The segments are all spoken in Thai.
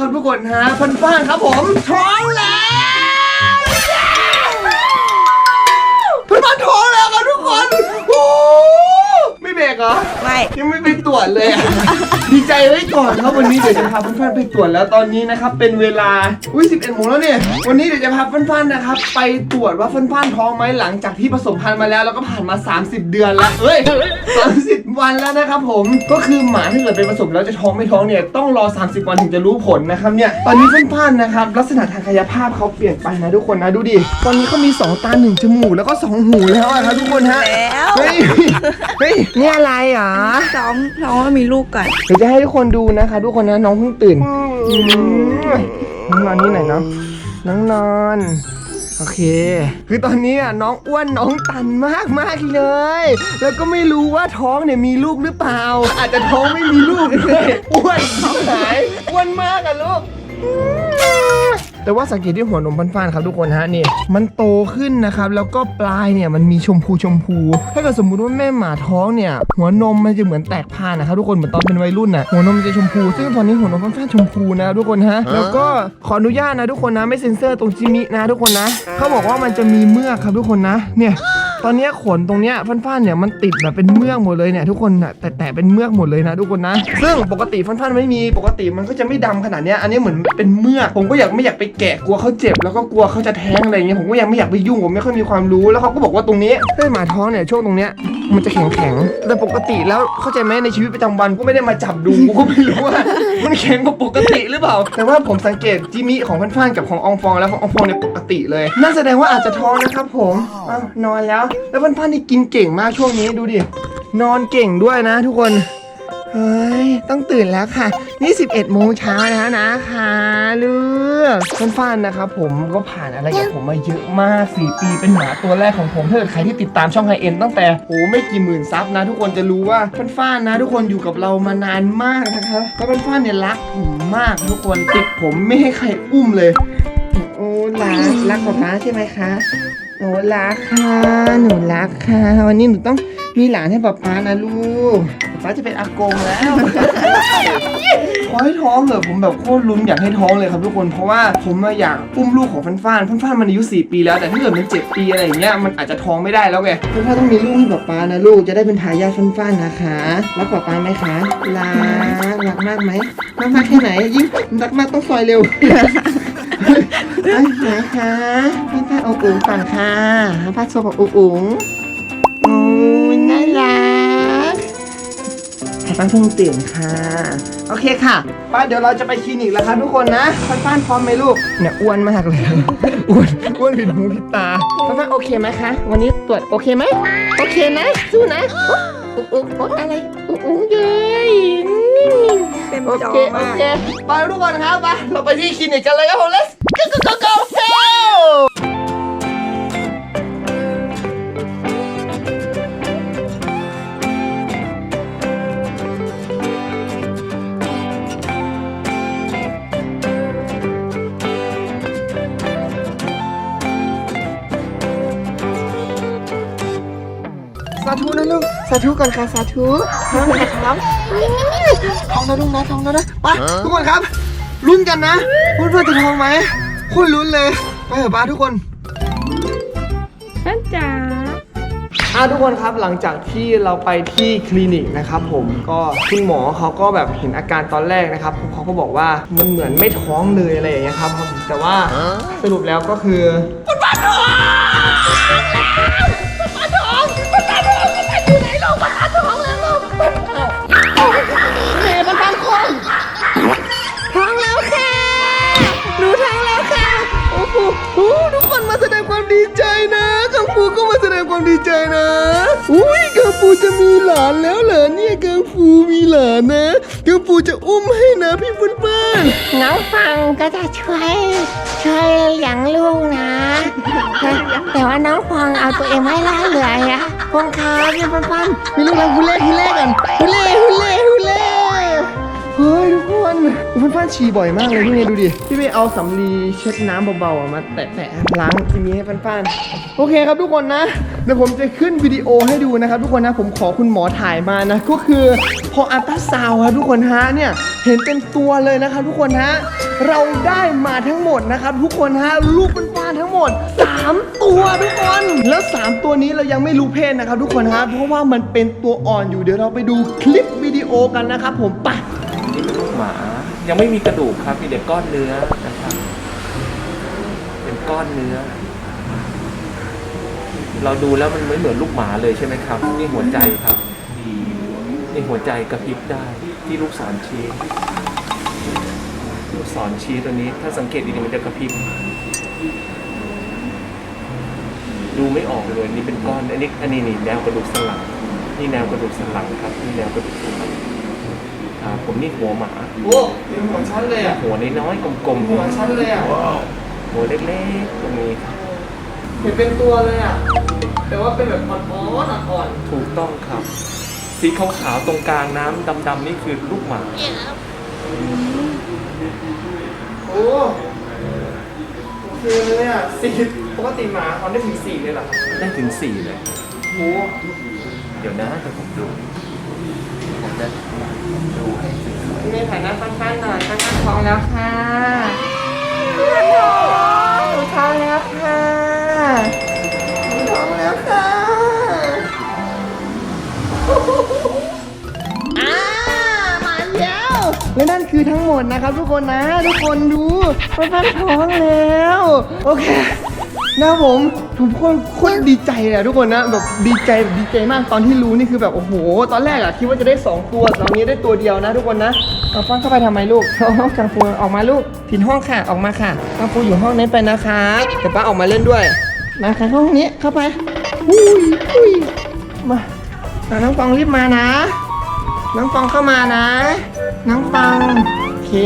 ครับทุกคนฮะฟันฟ้านครับผมท้องแล้วฟันฟ้านท้องแล้วครับทุกคนโอ้ไม่เบรกเหรอ ไม่ยังไม่ไปตรวจเลยอะ ดีใจไว้ก่อนครับวันนี้เดี๋ยวจะพาเพื่อนๆไปตรวจแล้วตอนนี้นะครับเป็นเวลาอุ้ย11โมงแล้วเนี่ยวันนี้เดี๋ยวจะพาเพื่อนๆนะครับ ไปตรวจว่าเพื่อนๆท้องไหมหลังจากที่ผสมพันธุ์มาแล้วแล้วก็ผ่านมา 30 เดือนแล้วเฮ้ย30 วันแล้วนะครับผมก็คือหมาถ้าเกิดเป็นผสมแล้วจะท้องไม่ท้องเนี่ยต้องรอ 30 วันถึงจะรู้ผลนะครับเนี่ยตอนนี้เพื่อนๆนะครับลักษณะทางกายภาพเขาเปลี่ยนไปนะทุกคนนะดูดิตอนนี้เขามีสองตาหนึ่งจมูกแล้วก็สองหูแล้วอะครับทุกคนฮะแล้วเฮ้ยเฮ้ยนี่อะไรอะท้องท้องแล้วมีลูกก่อนเดี๋ยวจะให้ทุกคนดูนะคะ ทุกคนนะน้องเพิ่งตื่นน้องนอนนี่หน่อยเนาะน้องนอน โอเค คือตอนนี้อะน้องอ้วนน้องตันมากมากเลย แล้วก็ไม่รู้ว่าท้องเนี่ยมีลูกหรือเปล่า อาจจะท้องไม่มีลูกเลยอ้วนหายอ้วนมากอะลูก แต่ว่าสังเกตที่หัวนมฟ้านๆครับทุกคนฮะนี่มันโตขึ้นนะครับแล้วก็ปลายเนี่ยมันมีชมพูชมพู ถ้าเกิดสมมุติว่าแม่หมาท้องเนี่ยหัวนมมันจะเหมือนแตกพานนะครับทุกคนเหมือนตอนเป็นวัยรุ่นน่ะหัวนมมันจะชมพู ซึ่งตอนนี้หัวนมฟ้านๆชมพูนะครับทุกคนฮะแล้วก็ขออนุญาตนะทุกคนนะไม่เซ็นเซอร์ตรงจิมินะทุกคนนะเขาบอกว่ามันจะมีเมือกครับทุกคนนะเนี่ย ตอนนี้ขนตรงเนี้ยฟันๆเนี่ยมันติดแบบเป็นเมือกหมดเลยเนี่ยทุกคนนะแต่แต่เป็นเมือกหมดเลยนะทุกคนนะ ซึ่งปกติฟันๆไม่มีปกติมันก็จะไม่ดำขนาดเนี้ยอันนี้เหมือนเป็นเมือกผมก็อยากไม่อยากไปแกะกลัวเขาเจ็บแล้วก็กลัวเขาจะแท้งอะไรอย่างเงี้ยผมก็ยังไม่อยากไปยุ่งผมไม่ค่อยมีความรู้แล้วเขาก็บอกว่าตรงนี้เส้นหมาท้องเนี่ยช่วงตรงเนี้ยมันจะแข็งแข็งๆแต่ปกติแล้วเข้าใจไหมในชีวิตประจำวันก็ไม่ได้มาจับดูกูก็ไม่รู้ว่ามันแข็งกว่าปกติหรือเปล่า แต่ว่าผมสังเกตจิมิของฟันๆกับของอองฟองแล้วของอองฟองเนี่ยปกติเลยนั่นแสดงว่าอาจจะท้องนะครับผมอ้าวนอนแล้วแล้วฟันๆนี่กินเก่งมากช่วงนี้ดูดิ นอนเก่งด้วยนะทุกคน เฮ้ย ต้องตื่นแล้วค่ะ นี่ 11โมงเช้าแล้วนะคะเลือกฟ้านๆนะครับผมก็ผ่านอะไรกับผมมาเยอะมาก 4 ปีเป็นหมาตัวแรกของผมถ้าเกิดใครที่ติดตามช่องไฮเอ็นตั้งแต่โอ้ไม่กี่หมื่นซับนะ ทุกคนจะรู้ว่าฟ้านๆนะ ทุกคนอยู่กับเรามานานมากนะคะแล้วฟ้านๆเนี่ยรักผมมากทุกคนติดผมไม่ให้ใครอุ้มเลย โอ้รักรักป๊าป๊าใช่ไหมคะ โอ้รักค่ะ หนูรักค่ะ วันนี้หนูต้องมีหลานให้ป๊าป๊านะลูกป๊าป๊าจะเป็นอากงแล้วขอให้ท้องเหอะผมแบบโคตรลุ้นอยากให้ท้องเลยครับทุกคนเพราะว่าผมอะอยากอุ้มลูกของฟันฟ้านฟันฟ้านมันอายุ4ปีแล้วแต่ถ้าเกิดมัน7ปีอะไรอย่างเงี้ยมันอาจจะท้องไม่ได้แล้วไงฟันฟ้านต้องมีลูกให้ป๊าป๊านะลูกจะได้เป็นทายาทฟันฟ้านนะคะรักป๊าป๊าไหมคะรักรักมากไหมรักมากแค่ไหนยิ่งรักมากต้องซอยเร็ว เอ้ยนะคะให้ป้าอุ๋งอุ๋งก่อนค่ะป้าโซบอกอุ๋งอุ๋งโอ้ยน่ารักให้ป้าเพิ่งตื่นค่ะ โอเคค่ะ ป้าเดี๋ยวเราจะไปคลินิกแล้วครับทุกคนนะป้าป้านพร้อมไหมลูก เนี่ยอ้วนมากเลย อ้วน อ้วนผิดหูผิดตาป้าป้านโอเคไหมคะ วันนี้ตรวจโอเคไหม โอเคนะ สู้นะอุ๊อุ๊อุ๊อุ๊อะไรอุ๊อุ๊เย้ย เต็มโอจอเค โอมากเค ไปทุกคนครับไปเราไปที่คลินิกกันเลยครับผม let's go go go go go ธุก่อนค่ะสาธุท้องนะครับท้องนะลูกนะท้องนะนะไปทุกคนครับลุ้นกันนะเพื่อนๆจะท้องไหมโคุยลุ้นเลยไปเถอะป้าทุกคนนั่นจ๋าอะทุกคนครับหลังจากที่เราไปที่คลินิกนะครับผมก็คุณหมอเขาก็แบบเห็นอาการตอนแรกนะครับเขาก็บอกว่ามันเหมือนไม่ท้องเลยอะไรอย่างเงี้ยครับแต่ว่าสรุปแล้วก็คือ เฮ้มันตั้งคงท้องแล้วค่ะหนูท้องแล้วค่ะโอ้โหโอ้ทุกคนมาแสดงความดีใจนะกังฟูก็มาแสดงความดีใจนะอุ้ยกังฟูจะมีหลานแล้วเหรอเนี่ยกังฟูมีหลานนะกังฟูจะอุ้มให้นะพี่เพื่อนๆน้องฟังก็จะช่วยช่วยเลี้ยงลูกนะ แต่แต่ว่าน้องฟังเอาตัวเองไม่รอดเลยอะ ฟองคาเนี่ยฟันฟันมีลูกอะไรฮุเล่ฮุเล่กันฮุเล่ฮุเล่ฮุเล่เฮ้ยทุกคนฟันฟันฉี่บ่อยมากเลยพี่เมย์ดูดิ พี่เมย์เอาสำลีเช็ดน้ำเบาๆมาแตะๆล้างจิมีให้ฟันๆโอเคครับทุกคนนะ เดี๋ยวผมจะขึ้นวิดีโอให้ดูนะครับทุกคนนะ ผมขอคุณหมอถ่ายมานะ ก็คือพออัลตราซาวด์ครับทุกคนฮะเนี่ยเห็นเป็นตัวเลยนะครับทุกคนฮะเราได้มาทั้งหมดนะครับทุกคนฮะลูกเป็นฟ้าทั้งหมด 3 ตัวทุกคน แล้ว 3 ตัวนี้เรายังไม่รู้เพศนะครับทุกคนฮะเพราะว่ามันเป็นตัวอ่อนอยู่เดี๋ยวเราไปดูคลิปวิดีโอกันนะครับผมไป หมา ยังไม่มีกระดูกครับมีแต่ก้อนเนื้อนะครับ เป็นก้อนเนื้อ เราดูแล้วมันไม่เหมือนลูกหมาเลยใช่ไหมครับ นี่หัวใจครับนี่หัวใจกระพริบได้ที่ลูกศรชี้ลูกศรชี้ตัวนี้ ถ้าสังเกตดีๆมันจะกระพริบดูไม่ออกเลยนี่เป็นก้อนอันนี้อันนี้นี่แนวกระดูกสันหลังนี่แนวกระดูกสันหลังครับนี่แนวกระดูกสันหลัง ครับผมนี่หัวหมาโอ้เป็นหัวชั้นเลยอะ หัวน้อยๆกลมๆหัวชั้นเลยอะหัวเล็กๆตรงนี้ครับเห็นเป็นตัวเลยอะ แต่ว่าเป็นแบบอ่อนๆอ่อนถูกต้องครับ สีขาวๆตรงกลางน้ำดำๆนี่คือลูกหมา ๆโอ้โอเคเลยอะสี่ปกติหมาเขาได้ถึงสี่เลยเหรอครับได้ถึงสี่เลย โอ้เดี๋ยวนะเดี๋ยวผมดูผมจะดูให้สวย พี่เมย์ถ่ายหน้าสั้นๆหน่อยสั้นๆท้องแล้วค่ะหนูท้องแล้วค่ะหนูท้องแล้วค่ะอ่ามาแล้วและนั่นคือทั้งหมดนะครับทุกคนนะ ทุกคนดูมันพันท้องแล้ว โอเคนะผม ผมโคตรโคตรดีใจเลยอะทุกคนนะแบบดีใจแบบดีใจมากตอนที่รู้นี่คือแบบโอ้โห ตอนแรกอะคิดว่าจะได้ 2 ตัวตอนนี้ได้ตัวเดียวนะ ทุกคนนะเอาฟังเข้าไปทำไมลูกเอาห้องกังฟูออกมาลูกผิดห้องค่ะออกมาค่ะกังฟูอยู่ห้องนั้นไปนะคะเดี๋ยวป้าออกมาเล่นด้วยมาค่ะห้องนี้เข้าไปอุ้ยอุ้ยมาน้องฟองรีบมานะ น้องฟองเข้ามานะ น้องฟอง เค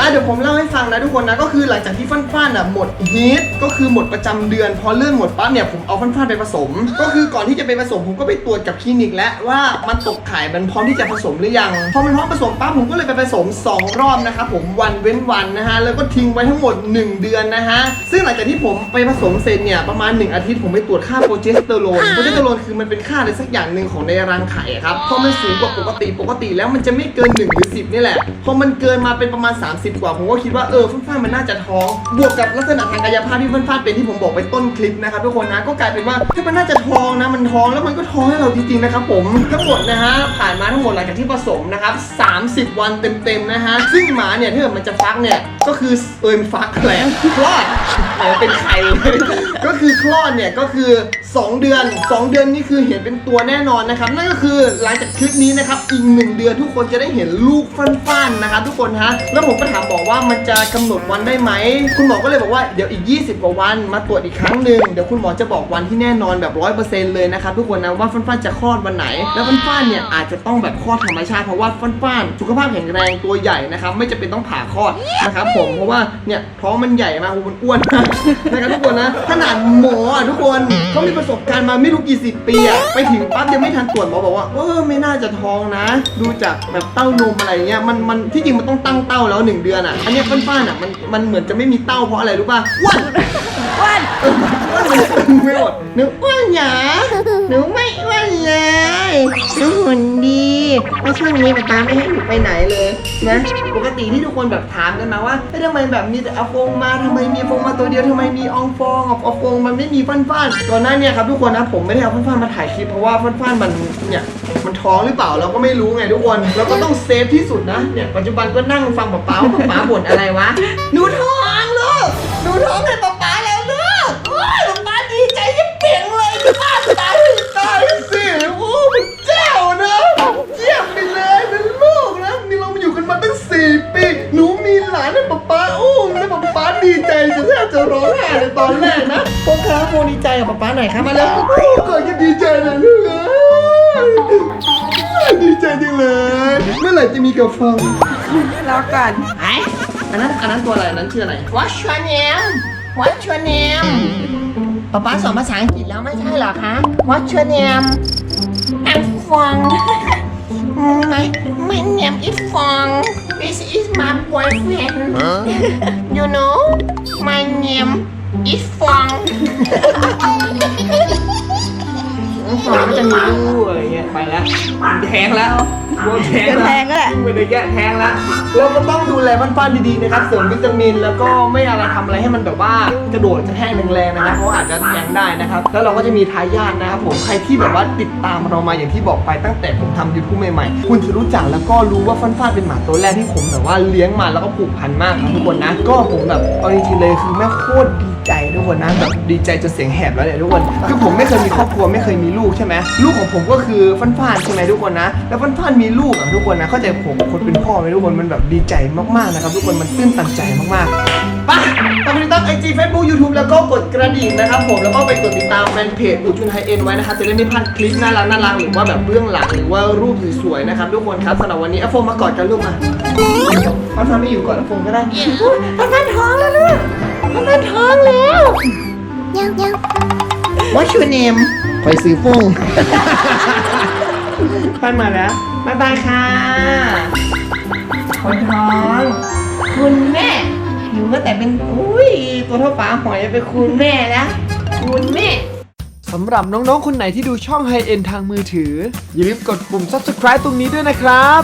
อะเดี๋ยวผมเล่าให้ฟังนะทุกคนนะ ก็คือหลังจากที่ฟันฟ้านอะหมดฮีทก็คือหมดประจำเดือน พอเลื่อนหมดปั๊บเนี่ยผมเอาฟันฟ้านไปผสม ก็คือก่อนที่จะไปผสมผมก็ไปตรวจกับคลินิกแล้วว่ามันตกไข่มันพร้อมที่จะผสมหรือยัง พอมันพร้อมผสมปั๊บผมก็เลยไปผสม 2 รอบนะครับผมวันเว้นวันนะฮะ แล้วก็ทิ้งไว้ทั้งหมด 1 เดือนนะฮะ ซึ่งหลังจากที่ผมไปผสมเสร็จเนี่ยประมาณ 1 อาทิตย์ผมไปตรวจค่าโปรเจสเตอโรน โปรเจสเตอโรนคือมันเป็นค่าอะไรสักอย่างหนึ่งของในรังไข่ครับ พอมันสูงกว่าปกติปกติแล้วมันจะไม่เกิน1หรือ10 นี่แหละ พอมันเกินมาเป็นประมาณ 30 กว่า ผมก็คิดว่าเออฟ้นฟ้านมันน่าจะท้อง บวกกับลักษณะทางกายภาพที่ฟ้นฟ้านเป็นที่ผมบอกไปต้นคลิปนะครับทุกคนนะก็กลายเป็นว่าถ้ามันน่าจะท้องนะมันท้องแล้วมันก็ท้องให้เราจริงๆนะครับผมทั้งหมดนะฮะผ่านมาทั้งหมดหลังจากที่ผสมนะครับ30 วันเต็มๆนะฮะซึ่งหมาเนี่ยถ้าเกิดมันจะฟักเนี่ยก็คือเอินฟักแหละคลอดเป็นไข่ก็คือคลอดเนี่ยก็คือ 2 เดือน 2 เดือนนี่คือเห็นเป็นตัวแน่นอนนะครับนั่นก็คือหลังจากคลิปนี้นะครับอีก1เดือนทุกคนจะได้เห็นลูกฟันๆนะครับทุกคนฮะ แล้วผมก็ถามบอกว่ามันจะกำหนดวันได้ไหม คุณหมอก็เลยบอกว่าเดี๋ยวอีก 20 กว่าวันมาตรวจอีกครั้งหนึ่งเดี๋ยวคุณหมอจะบอกวันที่แน่นอนแบบ100%เลยนะครับทุกคนนะว่าฟันๆจะคลอดวันไหน แล้วฟันๆเนี่ยอาจจะต้องแบบคลอดธรรมชาติเพราะว่าฟันๆสุขภาพแข็งแรงตัวใหญ่นะครับไม่จำเป็นต้องผ่าคลอดนะครับผมเพราะว่าเนี่ยท้องมันใหญ่มากมันอ้วนนะครับทุกคนนะขนาดหมอทุกคนเขามีประสบการณ์มาไม่รู้กี่สิบปีอะไปถึงปั๊บยังไม่ทันตรวจหมอบอกว่าเออไม่น่าจะท้องนะ ดูจากแบบเต้านมอะไรเงี้ยมันมันที่จริงมันต้องตั้งเต้าแล้วหนึ่งเดือนอะ อันเนี้ยฟันๆอะมันมันเหมือนจะไม่มีเต้าเพราะอะไรรู้ป่ะอ้วน อ้วนเอออ้วนมันไม่หมดหนูอ้วนหยาหนูไม่อ้วนเลยหนูหุ่นดีแล้วช่วงนี้ป๊าป๊าไม่ให้หนูไปไหนเลยนะปกติที่ทุกคนแบบถามกันมาว่าเฮ้ยทำไมแบบมีแต่อาฟงมาทำไมมีฟงมาตัวเดียวทำไมมีอองฟองออกอาฟงมันไม่มีฟันฟันก่อนหน้าเนี่ยครับทุกคนนะผมไม่ได้เอาฟันฟันมาถ่ายคลิปเพราะว่าฟันฟันมันเนี่ยมันท้องหรือเปล่าเราก็ไม่รู้ไงทุกคนเราก็ต้องเซฟที่สุดนะเนี่ยปัจจุบันก็นั่งฟังป๊าป๊าว่าป๊าป๊าบ่นอะไรวะหนูท้องลูกหนูท้องให้ป๊า หน่อยครับมาแล้วโอ้ก่อนจะดีใจเลยลูกเอ้ยดีใจจังเลย เมื่อไหร่จะมีกับฟังรอก่อนไออันนั้นอันนั้นตัวอะไรอันนั้นชื่ออะไร What's your name What's your name ป๊าป๊าสอนภาษาอังกฤษแล้วไม่ใช่เหรอคะ What's your name I'm Fong my my name is Fong This is my boyfriend you know my name is Fong ไปแล้วแทงแล้ว โดนแทงจะแล้วแทงก็แหละไม่ได้แยะแทงแล้วเราก็ต้องดูแลบ้านๆดีๆนะครับเสริมวิตามิน แล้วก็ไม่อะไรทำอะไรให้มันแบบว่ากระโดดกระแทกแรงๆนะครับเพราะอาจจะแทงได้นะครับ แล้วเราก็จะมีทายาทนะครับผมใครที่แบบว่าติดตามเรามาอย่างที่บอกไปตั้งแต่ผมทำยูทูบใหม่ๆ คุณจะรู้จักแล้วก็รู้ว่าฟันฟาดเป็นหมาตัวแรกที่ผมแบบว่าเลี้ยงมาแล้วก็ผูกพันมากครับทุกคนนะก็ผมแบบเอาจริงๆเลยคือแม่โคตรดีใจทุกคนนะแบบดีใจจนเสียงแหบแล้วเนี่ยทุกคนคือผมไม่เคยมีครอบครัวไม่เคยมีลูกใช่ไหมลูกของผมก็คือฟันฟาดใช่ไหมทุกคนนะ แล้วฟันฟาดมีลูกอะทุกคนนะเข้าใจผมคนเป็นพ่อไหมทุกคนมันแบบดีใจมากๆนะครับทุกคนมันตื้นตันใจมากๆไปทำติดตามไอจีเฟซบุ๊กยูทูบแล้วก็กดกระดิ่งนะครับผมแล้วก็ไปกดติดตามแฟนเพจอูจุนไฮเอ็นไว้นะครับจะได้ไม่พลาดคลิปน่ารักน่ารักหรือว่าแบบเบื้องหลังหรือว่ารูปสวยๆนะครับทุกคนครับสำหรับวันนี้อโฟมมากอดกันลูกมาฟันฟาดไม่อยู่ก่อนอโฟมก็ได้พันพันท้องแล้วลูกพันพันท้องแล้วยังยัง What's your name คอยซื้อฟง พันมาแล้วบายบายค่ะคนท้อง คุณแม่อยู่ก็แต่เป็นอุ้ยตัวเท่าฝาหอยเป็นคุณแม่แล้วคุณแม่สำหรับน้องๆ คนไหนที่ดูช่อง High End ทางมือถือ อย่าลืมกดปุ่ม subscribe ตรงนี้ด้วยนะครับ